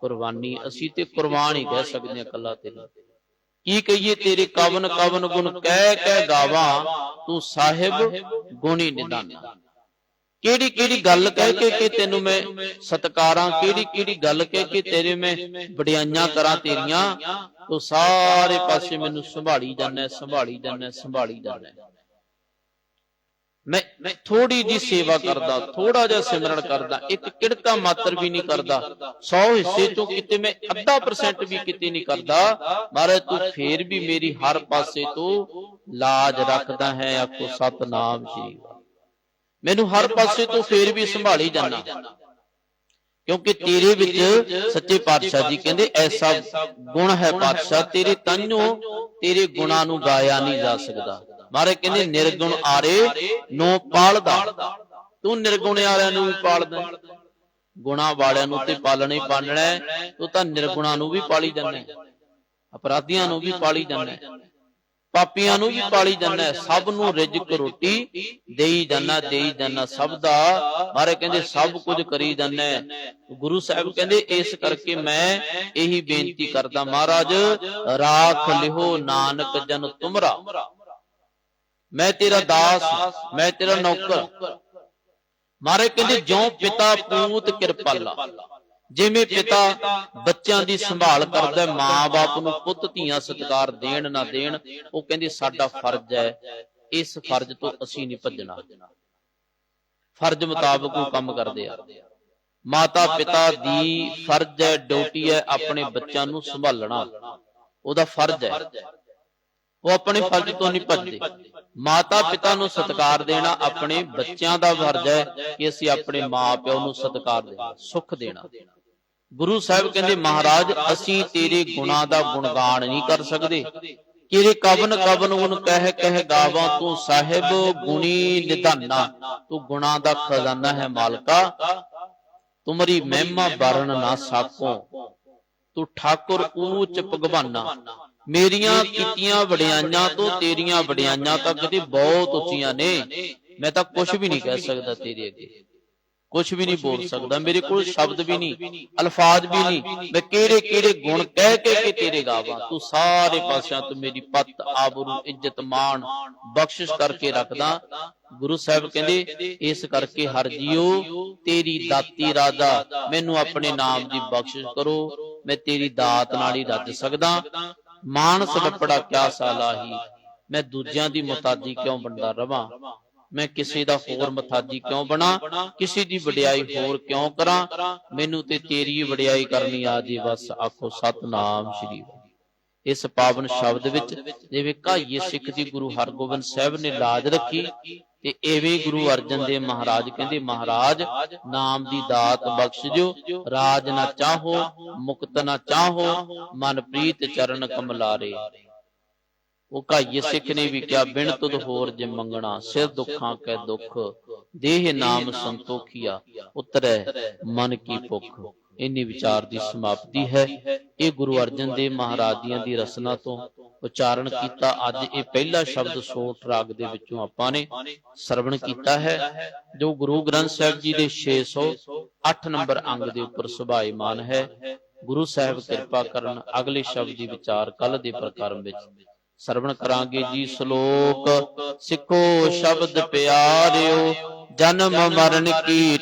ਕੁਰਬਾਨੀ ਅਸੀਂ ਤੇ ਕੁਰਬਾਨ ਹੀ ਕਹਿ ਸਕਦੇ ਹਾਂ ਕੱਲਾ ਤੇਰਾ। ਕੀ ਕਹੀਏ, ਤੇਰੇ ਕਵਨ ਕਵਨ ਗੁਣ ਕਹਿ ਕਹਿ ਗਾਵਾਂ, ਤੂੰ ਸਾਹਿਬ ਗੁਣੀ ਨਿਦਾਨਾ। ਕਿਹੜੀ ਕਿਹੜੀ ਗੱਲ ਕਹਿ ਕੇ ਕਿ ਤੈਨੂੰ ਮੈਂ ਸਤਕਾਰਾਂ, ਕਿਹੜੀ ਕਿਹੜੀ ਗੱਲ ਕਹਿ ਕੇ ਤੇਰੇ ਮੈਂ ਵਡਿਆਈਆਂ ਕਰਾਂ ਤੇਰੀਆਂ ਤੂੰ ਸਾਰੇ ਪਾਸੇ ਮੈਨੂੰ ਸੰਭਾਲੀ ਜਾਂਦਾ ਸੰਭਾਲੀ ਜਾਂਦਾ ਸੰਭਾਲੀ ਜਾਂਦਾ। ਮੈਂ ਮੈਂ ਥੋੜੀ ਜੀ ਸੇਵਾ ਕਰਦਾ ਥੋੜਾ ਜਿਹਾ ਸਿਮਰਨ ਕਰਦਾ ਇੱਕ ਕਿੜਕਾ ਮਾਤਰ ਵੀ ਨਹੀਂ ਕਰਦਾ। 100 ਹਿੱਸੇ ਚੋਂ ਕਿਤੇ ਮੈਂ ਅੱਧਾ ਪਰਸੈਂਟ ਵੀ ਕਿਤੇ ਨਹੀਂ ਕਰਦਾ। ਮਹਾਰਾਜ ਤੂੰ ਫੇਰ ਵੀ ਮੇਰੀ ਹਰ ਪਾਸੇ ਤੋਂ ਲਾਜ ਰੱਖਦਾ ਹੈ ਆਖੋ ਸਤਨਾਮ ਵਾਹਿਗੁਰੂ। ਮੈਨੂੰ ਹਰ ਪਾਸੇ ਤੋਂ ਫੇਰ ਵੀ ਸੰਭਾਲੀ ਜਾਣਾ ਕਿਉਂਕਿ ਤੇਰੇ ਵਿੱਚ ਸੱਚੇ ਪਾਤਸ਼ਾਹ ਜੀ ਕਹਿੰਦੇ ਐਸਾ ਗੁਣ ਹੈ ਪਾਤਸ਼ਾਹ ਤੇਰੇ ਤੰਨੋਂ ਤੇਰੇ ਗੁਣਾਂ ਨੂੰ ਗਾਇਆ ਨਹੀਂ ਜਾ ਸਕਦਾ। ਮਾਰੇ ਕਹਿੰਦੇ ਨਿਰਗੁਣ ਆਰੇ ਨੋ ਪਾਲਦਾ। ਤੂੰ ਨਿਰਗੁਣ ਵਾਲਿਆਂ ਨੂੰ ਵੀ ਪਾਲਦਾ। ਗੁਣਾ ਵਾਲਿਆਂ ਨੂੰ ਤੇ ਪਾਲਣਾ ਹੀ। ਪਾਲਣਾ ਤੂੰ ਤਾਂ ਨਿਰਗੁਣਾਂ ਨੂੰ ਵੀ ਪਾਲੀ ਜਾਂਦਾ। ਅਪਰਾਧੀਆਂ ਨੂੰ ਵੀ ਪਾਲੀ ਜਾਂਦਾ। ਪਾਪੀਆਂ ਨੂੰ ਵੀ ਪਾਲੀ ਜਾਂਦਾ। ਸਭ ਨੂੰ ਰਿਜ਼ਕ ਰੋਟੀ ਦੇਈ ਜਾਂਦਾ ਦੇਈ ਜਾਂਦਾ ਸਭ ਦਾ ਮਾਰੇ ਕਹਿੰਦੇ ਸਭ ਕੁਝ ਕਰੀ ਜਾਂਦਾ। ਗੁਰੂ ਸਾਹਿਬ ਕਹਿੰਦੇ ਇਸ ਕਰਕੇ ਮੈਂ ਇਹੀ ਬੇਨਤੀ ਕਰਦਾ ਮਹਾਰਾਜ ਰਾਖ ਲਿਓ ਨਾਨਕ ਜਨ ਤੁਮਰਾ। ਮੈਂ ਤੇਰਾ ਦਾਸ ਮੈਂ ਤੇਰਾ ਨੌਕਰ। ਮਾਰੇ ਕਹਿੰਦੇ ਜਿਉ ਪਿਤਾ ਪੂਤ ਕਿਰਪਾਲਾ। ਜਿਵੇਂ ਪਿਤਾ ਬੱਚਿਆਂ ਦੀ ਸੰਭਾਲ ਕਰਦਾ ਮਾਂ-ਬਾਪ ਨੂੰ ਪੁੱਤ ਧੀਆਂ ਸਤਿਕਾਰ ਦੇਣ ਨਾ ਦੇਣ ਉਹ ਕਹਿੰਦੇ ਸਾਡਾ ਫਰਜ਼ ਹੈ ਇਸ ਫਰਜ਼ ਤੋਂ ਅਸੀਂ ਨਹੀਂ ਭੱਜਣਾ। ਫਰਜ਼ ਮੁਤਾਬਕ ਉਹ ਕੰਮ ਕਰਦੇ ਆ। ਮਾਤਾ ਪਿਤਾ ਦੀ ਫਰਜ਼ ਹੈ ਡਿਊਟੀ ਹੈ ਆਪਣੇ ਬੱਚਿਆਂ ਨੂੰ ਸੰਭਾਲਣਾ। ਉਹਦਾ ਫਰਜ਼ ਹੈ। ਉਹ ਆਪਣੇ ਫਰਜ਼ ਤੋਂ ਨਹੀਂ ਭੱਜਦੇ। ਮਾਤਾ ਪਿਤਾ ਨੂੰ ਸਤਿਕਾਰ ਦੇਣਾ ਆਪਣੇ ਬੱਚਿਆਂ ਦਾ ਫਰਜ਼ ਹੈ ਕਿ ਅਸੀਂ ਆਪਣੇ ਮਾਪਿਓ ਨੂੰ ਸਤਿਕਾਰ ਦੇਣਾ, ਸੁੱਖ ਦੇਣਾ। ਗੁਰੂ ਸਾਹਿਬ ਕਹਿੰਦੇ, ਮਹਾਰਾਜ, ਅਸੀਂ ਤੇਰੇ ਗੁਣਾਂ ਦਾ ਗੁਣਗਾਨ ਨਹੀਂ ਕਰ ਸਕਦੇ। ਕਿਰੇ ਕਵਨ ਕਵਨ ਗੁਣ ਕਹਿ ਕਹਿ ਗਾਵਾਂ, ਤੂੰ ਸਾਹਿਬ ਗੁਣੀ ਨਿਧਾਨਾ, ਤੂੰ ਗੁਣਾਂ ਦਾ ਖਜ਼ਾਨਾ ਹੈ ਮਾਲਕਾ। ਤੁਮਰੀ ਮਹਿਮਾ ਵਰਨ ਨਾ ਸਾਕੋ, ਤੂੰ ਠਾਕੁਰ ਊਚ ਭਗਵਾਨਾ। ਮੇਰੀਆਂ ਕੀਤੀਆਂ ਵਡਿਆਈਆਂ ਤੋਂ ਤੇਰੀਆਂ ਵਡਿਆਈਆਂ ਤੱਕ ਤੇ ਬਹੁਤ ਉੱਚੀਆਂ ਨੇ। ਮੈਂ ਤਾਂ ਕੁਝ ਵੀ ਨਹੀਂ ਕਹਿ ਸਕਦਾ ਤੇਰੇ ਅੱਗੇ। ਕੁਝ ਵੀ ਨਹੀਂ ਬੋਲ ਸਕਦਾ। ਮੇਰੇ ਕੋਲ ਸ਼ਬਦ ਵੀ ਨਹੀਂ, ਅਲਫਾਜ਼ ਵੀ ਨਹੀਂ। ਮੈਂ ਕਿਹੜੇ ਕਿਹੜੇ ਗੁਣ ਕਹਿ ਕੇ ਕਿ ਤੇਰੇ ਗਾਵਾਂ। ਤੂੰ ਸਾਰੇ ਪਾਸਿਆਂ ਤੋਂ ਮੇਰੀ ਪੱਤ, ਆਬਰੂ, ਇੱਜ਼ਤ, ਮਾਣ ਬਖਸ਼ਿਸ਼ ਕਰਕੇ ਰੱਖਦਾ। ਗੁਰੂ ਸਾਹਿਬ ਕਹਿੰਦੇ, ਇਸ ਕਰਕੇ ਹਰ ਜੀਓ, ਤੇਰੀ ਦਾਤੀ ਰਾਜਾ, ਮੈਨੂੰ ਆਪਣੇ ਨਾਮ ਦੀ ਬਖਸ਼ਿਸ਼ ਕਰੋ। ਮੈਂ ਤੇਰੀ ਦਾਤ ਨਾਲ ਹੀ ਰੱਜ ਸਕਦਾ। ਮਾਨਸ ਲੱਪੜਾ ਕਿਆ ਸਾਲਾਹੀ ਮੈਂ ਦੂਜਿਆਂ ਦੀ ਮੁਤਾਜੀ ਕਿਉਂ ਬਣਦਾ ਰਵਾਂ? ਮੈਂ ਕਿਸੇ ਦਾ ਹੋਰ ਮਥਾਜੀ ਕਿਉਂ ਬਣਾ? ਕਿਸੇ ਦੀ ਵਡਿਆਈ ਹੋਰ ਕਿਉਂ ਕਰਾਂ? ਮੈਨੂੰ ਤੇ ਤੇਰੀ ਵਡਿਆਈ ਕਰਨੀ ਆ ਜੀ ਬਸ ਆਖੋ ਸਤਨਾਮ। ਸ਼੍ਰੀ ਵਾਹਿਗੁਰੂ। ਇਸ ਪਾਵਨ ਸ਼ਬਦ ਵਿੱਚ, ਜਿਵੇਂ ਕਾਈਏ ਸਿੱਖ ਦੀ ਗੁਰੂ ਹਰਗੋਬਿੰਦ ਸਾਹਿਬ ਨੇ ਲਾਜ ਰੱਖੀ, ਤੇ ਐਵੇਂ ਗੁਰੂ ਅਰਜਨ ਦੇਵ ਮਹਾਰਾਜ ਕਹਿੰਦੇ, ਮਹਾਰਾਜ, ਨਾਮ ਦੀ ਦਾਤ ਬਖਸ਼ ਦਿਓ, ਰਾਜ ਨਾ ਚਾਹੋ, ਮੁਕਤ ਨਾ ਚਾਹੋ ਮਨ ਪ੍ਰੀਤ ਚਰਨ ਕਮਲਾਰੇ। ਉਹ ਕਾਈਏ ਸਿੱਖ ਨੇ ਵੀ ਕਿਹਾ ਬਿਨ ਤੁਧ ਹੋਰ ਜੇ ਮੰਗਣਾ, ਸਿਰ ਦੁੱਖਾਂ ਕੈ ਦੁੱਖ, ਦੇਹ ਨਾਮ ਸੰਤੋਖੀਆ, ਉਤਰੈ ਮਨ ਕੀ ਭੁੱਖ। ਇੰਨੀ ਵਿਚਾਰ ਦੀ ਸਮਾਪਤੀ ਹੈ। ਇਹ ਗੁਰੂ ਅਰਜਨ ਦੇਵ ਮਹਾਰਾਜ ਜੀਆਂ ਦੀ ਰਸਨਾ ਤੋਂ ਉਚਾਰਨ ਕੀਤਾ। ਅੱਜ ਇਹ ਪਹਿਲਾ ਸ਼ਬਦ ਸੋਠ ਰਾਗ ਦੇ ਵਿੱਚੋਂ ਆਪਾਂ ਨੇ ਸਰਵਣ ਕੀਤਾ ਹੈ। ਜੋ ਗੁਰੂ ਗ੍ਰੰਥ ਸਾਹਿਬ ਜੀ ਦੇ 608 ਨੰਬਰ ਅੰਗ ਦੇ ਉੱਪਰ ਸੁਭਾਈਮਾਨ ਹੈ। ਗੁਰੂ ਸਾਹਿਬ ਕਿਰਪਾ ਕਰਨ ਅਗਲੇ ਸ਼ਬਦ ਦੀ ਵਿਚਾਰ ਕੱਲ ਦੇ ਪ੍ਰਕਰਮ ਵਿੱਚ ਸਰਵਣ ਕਰਾਂਗੇ ਜੀ ਸ਼ਲੋਕ। ਸਿੱਖੋ ਸ਼ਬਦ ਪਿਆਰਿਓ, ਜਨਮ ਮਰਨ ਕੀ